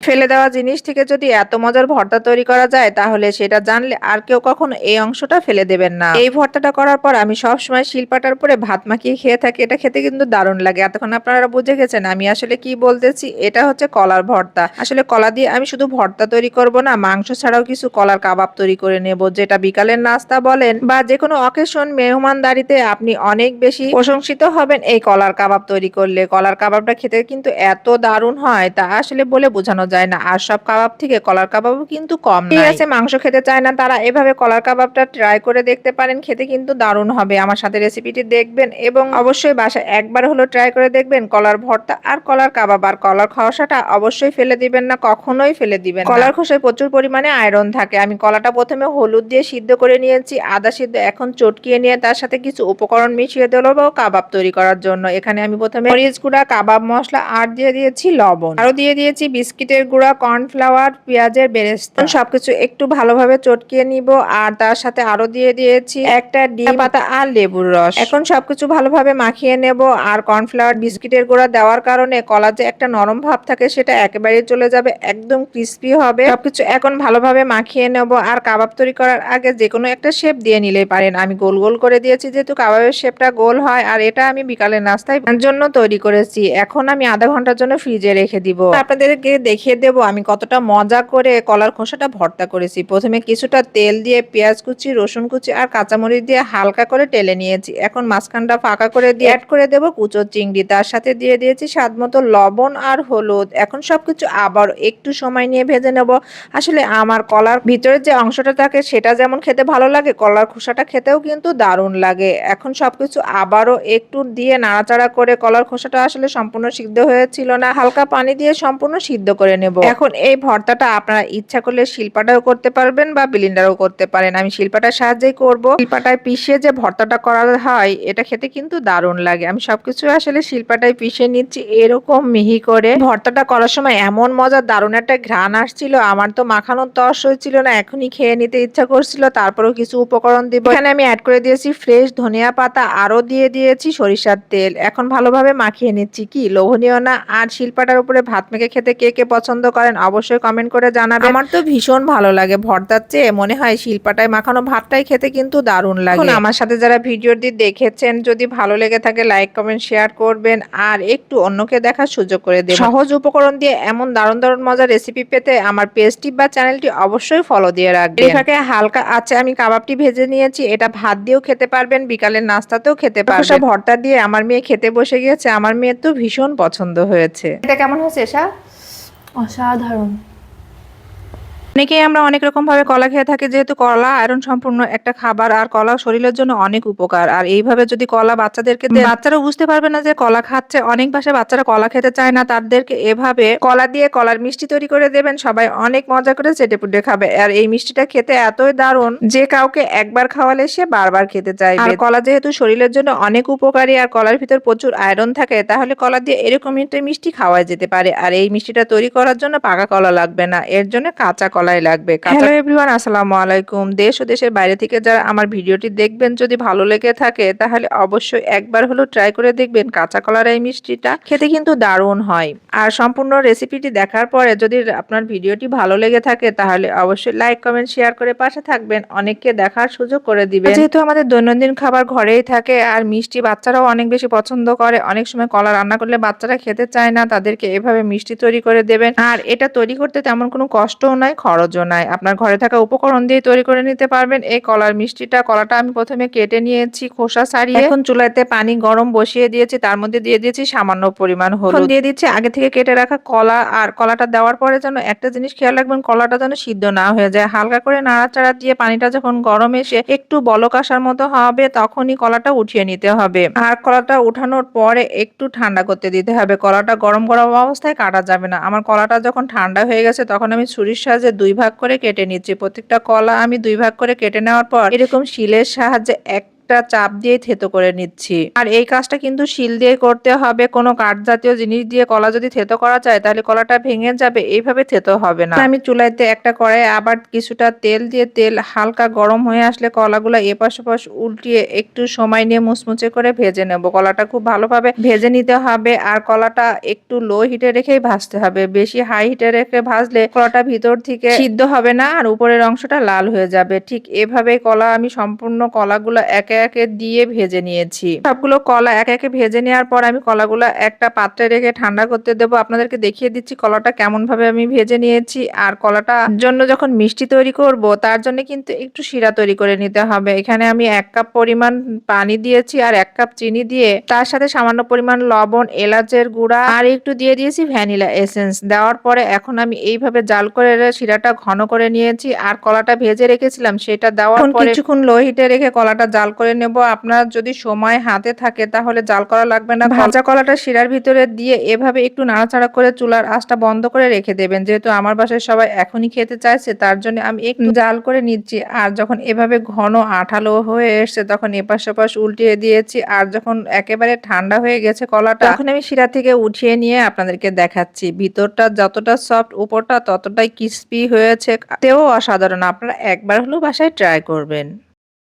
ফেলে দেওয়া জিনিস থেকে যদি এত মজার ভর্তা তৈরি করা যায়, তাহলে সেটা জানলে আর কেউ কখনো এই অংশটা ফেলে দেবেন না। এই ভর্তাটা করার পর আমি সব সময় শিলপাটার উপরে ভাত মাখিয়ে খেয়ে থাকি, এটা খেতে কিন্তু দারুণ লাগে। এতক্ষণ আপনারা বুঝে গেছেন আমি আসলে কি বলতেছি, এটা হচ্ছে কলার ভর্তা। আসলে কলা দিয়ে আমি শুধু ভর্তা তৈরি করব না, মাংস ছাড়াও কিছু কলার কাবাব তৈরি করে নেব, যেটা বিকালের নাস্তা বলেন বা যে কোনো অকেশন মেহমানদারিতে আপনি অনেক বেশি প্রশংসিত হবেন এই কলার কাবাব তৈরি করলে। কলার কাবাবটা খেতে কিন্তু এত দারুণ হয়, তা আসলে বলে বোঝানো যায় না। আর সব কাবাব থেকে কলার কাবাবও কিন্তু কম ঠিক আছে মাংস খেতে চায় না তারা। এভাবে কলার কাবাবটা ট্রাই করে দেখতে পারেন। খেতে কিন্তু দারুণ হবে। আমার সাথে রেসিপিটি দেখবেন এবং অবশ্যই বাসায় একবার হলো ট্রাই করে দেখবেন কলার ভর্তা আর কলার কাবাব। আর কলার খসাটা অবশ্যই ফেলে দিবেন না কখনোই ফেলে দিবেন কলার খোসায় প্রচুর পরিমাণে আয়রন থাকে। আমি কলাটা প্রথমে হলুদ দিয়ে সিদ্ধ করে নিয়েছি। আদা সিদ্ধ এখন চটকিয়ে নিয়ে তার সাথে কিছু উপকরণ মিশিয়ে দেবো কাবাব তৈরি করার জন্য। এখানে আমি প্রথমে মরিচ গুঁড়া কাবাব মশলা আর দিয়ে দিয়েছি লবণ। আরও দিয়ে দিয়েছি বিস্কিটের গুঁড়া, কর্নফ্লাওয়ার, পেঁয়াজের বেরেস্তা। সবকিছু একটু ভালোভাবে চটকিয়ে নিব আর তার সাথে আরও দিয়ে দিয়েছি একটা ডিম, পাতা আর লেবুর রস। এখন সবকিছু ভালোভাবে মাখিয়ে নেব আর কর্নফ্লাওয়ার বিস্কিটের গুঁড়া দেওয়ার কারণে কলা যে একটা নরম ভাব থাকে সেটা একেবারে চলে যাবে, একদম ক্রিস্পি হবে। সবকিছু এখন ভালোভাবে মাখিয়ে নেব আর কাবাব তৈরি করার আগে যে কোনো একটা শেপ দিয়ে নিলেই পারেন। আমি গোল গোল করে দিয়েছি যেহেতু কাবাবের শেপটা গোল হয় আর এটা আমি বিকালের নাস্তায় জন্য তৈরি করেছি। এখন আমি আধা ঘণ্টার জন্য ফ্রিজে রেখে দিব। আপনাদেরকে দেখিয়ে দেব। আমি কতটা মজা করে কলার খোসাটা ভর্তা করেছি। প্রথমে কিছুটা তেল দিয়ে পেঁয়াজ কুচি, রসুন কুচি আর কাঁচামরিচ দিয়ে হালকা করে টেলে নিয়েছি। এখন মাঝখানটা ফাঁকা করে দিয়ে অ্যাড করে দেব কুচো চিংড়ি। তার সাথে দিয়ে দিয়েছি স্বাদ মতো লবণ আর হলুদ। এখন সবকিছু আবার একটু সময় নিয়ে ভেজে নেব। আসলে আমার কলার ভিতরে যে অংশটা থাকে সেটা যেমন খেতে ভালো লাগে, কলার খোসাটা খেতেও কিন্তু দারুণ লাগে। এখন সবকিছু আবারও একটু দিয়ে নাড়াচাড়া করে কলার খোসাটা আসলে সম্পূর্ণ সিদ্ধ হয়েছিল না। হালকা পানি দিয়ে সম্পূর্ণ সিদ্ধ করে নেব। এখন এই ভর্তাটা আপনারা ইচ্ছা করলে শিল্পাটাও করতে পারবেন বা বিলিন্ডারও করতে পারেন। আমি শিল্পাটার সাহায্যেই করব। শিল্পাটায় পিষিয়ে যে ভর্তাটা করা হয়, এটা খেতে কিন্তু দারুণ লাগে। আমি সবকিছু আসলে শিল্পাটায় পিষে নিচ্ছি এরকম মিহি করে। ভর্তাটা করার সময় এমন মজা দারুণ একটা ঘ্রাণ আসছিল, আমার তো মাখানোর তস হয়েছিল না, এখনই খেয়ে নিতে ইচ্ছা করছিল, তারপরেও কিছু উপকরণ দিব। এখানে আমি অ্যাড করে দিয়েছি ফ্রেশ ধনিয়া পাতা আরও দিয়ে দিয়েছি সরিষার তেল। এখন ভালোভাবে মাখিয়ে নিচ্ছি। কি, লোভনীয় না? আর শিল্পাটার উপরে ভাত মেখে খেতে কে কে পছন্দ করেন অবশ্যই কমেন্ট করে জানাবেন। আমার তো ভীষণ ভালো লাগে ভর্তার চেয়ে মনে হয় শিল্পাটায় মাখানো ভাতটাই খেতে কিন্তু দারুণ লাগে। আমার সাথে যারা ভিডিওটি দেখেছেন যদি ভালো লেগে থাকে লাইক কমেন্ট শেয়ার করবেন আর একটু অন্যকে দেখার সুযোগ করে দেবেন। সহজ উপকরণ দিয়ে এমন দারুণ দারুণ মজার রেসিপি পেতে আমার পেজটি বা চ্যানেলটি অবশ্যই ফলো দিয়ে রাখবেন। এটাকে হালকা আছে আমি কাবাবটি ভেজে নিয়েছি এটা ভাত দিয়েও খেতে পারবেন বিকালের নাস্তাতেও খেতে পারবেন। ভর্তা দিয়ে আমার মেয়ে খেতে বসে গিয়েছে আমার মেয়ের তো ভীষণ পছন্দ হয়েছে। এটা কেমন হয়েছে এসা অসাধারণ। অনেকেই আমরা অনেক রকম ভাবে কলা খেয়ে থাকি, যেহেতু কলা আয়রন সম্পূর্ণ একটা খাবার আর কলা শরীরের জন্য অনেক উপকার। আর এইভাবে যদি কলা বাচ্চাদেরকে বাচ্চারা বুঝতে পারবে না যে কলা খাচ্ছে। অনেক বাসায় বাচ্চারা কলা খেতে চায় না, তাদেরকে এভাবে কলা দিয়ে কলার মিষ্টি তৈরি করে দেবেন। সবাই অনেক মজা করে চেটে পুটে খাবে। আর এই মিষ্টিটা খেতে এতই দারুণ যে কাউকে একবার খাওয়ালে সে বারবার খেতে চাইবে। আর কলা যেহেতু শরীরের জন্য অনেক উপকারী আর কলার ভিতর প্রচুর আয়রন থাকে, তাহলে কলা দিয়ে এরকম মিষ্টি খাওয়া যেতে পারে। আর এই মিষ্টিটা তৈরি করার জন্য পাকা কলা লাগবে না। এর জন্য কাঁচা কলাই লাগবে। হ্যালো এভরিওয়ান আসসালামু আলাইকুম। দেশ ও দেশের বাইরে থেকে যারা আমার ভিডিওটি দেখবেন, যদি ভালো লেগে থাকে, তাহলে অবশ্যই একবার হলো ট্রাই করে দেখবেন কাঁচা কলার এই মিষ্টিটা। খেতে কিন্তু দারুণ হয়। আর সম্পূর্ণ রেসিপিটি দেখার পরে যদি আপনার ভিডিওটি ভালো লেগে থাকে, তাহলে অবশ্যই লাইক কমেন্ট শেয়ার করে পাশে থাকবেন। অনেককে দেখার সুযোগ করে দিবেন। যেহেতু আমাদের দৈনন্দিন খাবার ঘরেই থাকে, আর মিষ্টি বাচ্চারাও অনেক বেশি পছন্দ করে, অনেক সময় কলা রান্না করলে বাচ্চারা খেতে চায় না, তাদেরকে এভাবে মিষ্টি তৈরি করে দেবেন। আর এটা তৈরি করতে তেমন কোনো কষ্টও নাই খরচও নাই আপনার ঘরে থাকা উপকরণ দিয়ে তৈরি করে নিতে পারবেন। এই কলার মিষ্টিটা কলাটা আমি প্রথমে কেটে নিয়েছি খোসা সারিয়ে এখন চুলাতে পানি গরম বসিয়ে দিয়েছি তার মধ্যে দিয়ে দিয়েছি সামান্য পরিমাণ হলুদ। দিয়ে দিচ্ছি আগে থেকে কেটে রাখা কলা আর কলাটা দেওয়ার পরে যেন একটা জিনিস খেয়াল রাখবেন কলাটা যেন সিদ্ধ না হয়ে যায়। হালকা করে নাড়াচাড়া দিয়ে পানিটা যখন গরম এসে একটু বলক আসার মতো হবে তখনই কলাটা উঠিয়ে নিতে হবে। আর কলাটা উঠানোর পরে একটু ঠান্ডা করতে দিতে হবে। কলাটা গরম গরম অবস্থায় কাটা যাবে না। আমার কলাটা যখন ঠান্ডা হয়ে গেছে তখন আমি ছুরির সাহায্যে দুই ভাগ করে কেটে নিচ্ছি। প্রত্যেকটা কলা আমি দুই ভাগ করে কেটে নেওয়ার পর এরকম শিলের সাহায্যে এক অনেকটা চাপ দিয়ে থেতো করে নিচ্ছি। আর এই কাজটা কিন্তু শিল দিয়ে করতে হবে, কোনো কাঠ জাতীয় জিনিস দিয়ে কলা যদি থেতো করা যায়, তাহলে কলাটা ভেঙে যাবে, এইভাবে থেতো হবে না। আমি চুলাইতে একটা কড়াই আবার কিছুটা তেল দিয়ে, তেল হালকা গরম হয়ে আসলে কলাগুলো এপাশ ওপাশ উল্টিয়ে একটু সময় নিয়ে মুচমুচে করে ভেজে নেব। কলাটা খুব ভালোভাবে ভেজে নিতে হবে আর কলাটা একটু লো হিটে রেখেই ভাজতে হবে। বেশি হাই হিটে রেখে ভাজলে কলাটা ভিতর থেকে সিদ্ধ হবে না আর উপরের অংশটা লাল হয়ে যাবে। ঠিক এভাবে কলা আমি সম্পূর্ণ কলাগুলো একে একে দিয়ে ভেজে নিয়েছি। সবগুলো কলা একে একে ভেজে নেওয়ার পর আমি কলাগুলো একটা পাত্রে রেখে ঠান্ডা করতে দেবো। আপনাদেরকে দেখিয়ে দিচ্ছি কলাটা কেমন ভাবে আমি ভেজে নিয়েছি। আর কলাটা জন্য যখন মিষ্টি তৈরি করব তার জন্য কিন্তু একটু শিরা তৈরি করে নিতে হবে। এখানে আমি এক কাপ পরিমাণ পানি দিয়েছি আর এক কাপ চিনি দিয়ে তার সাথে সামান্য পরিমাণ লবণ এলাচের গুঁড়া আর একটু দিয়ে দিয়েছি ভ্যানিলা এসেন্স। দেওয়ার পরে এখন আমি এইভাবে জাল করে শিরাটা ঘন করে নিয়েছি। আর কলাটা ভেজে রেখেছিলাম সেটা দেওয়ার পরে কিছুক্ষণ লো হিটে রেখে কলাটা জাল করে নেব। আপনার যদি সময় হাতে থাকে তাহলে জাল করা লাগবে না। ভাজা কলাটা শিরার ভিতরে দিয়ে এভাবে একটু নাড়াচাড়া করে চুলার আঁচটা বন্ধ করে রেখে দেবেন। যেহেতু আমার বাসায় সবাই এখনই খেতে চাইছে, তার জন্য আমি একটু জাল করে নিচ্ছি। আর যখন এভাবে ঘন আঠালো হয়ে এসছে, তখন এপাশ ওপাশ উল্টিয়ে দিয়েছি। আর যখন একেবারে ঠান্ডা হয়ে গেছে কলাটা, তখন আমি শিরা থেকে উঠিয়ে নিয়ে আপনাদেরকে দেখাচ্ছি। ভিতরটা যতটা সফট, উপরটা ততটাই ক্রিস্পি হয়েছে। তেও অসাধারণ। আপনারা একবার হলেও বাসায় ট্রাই করবেন।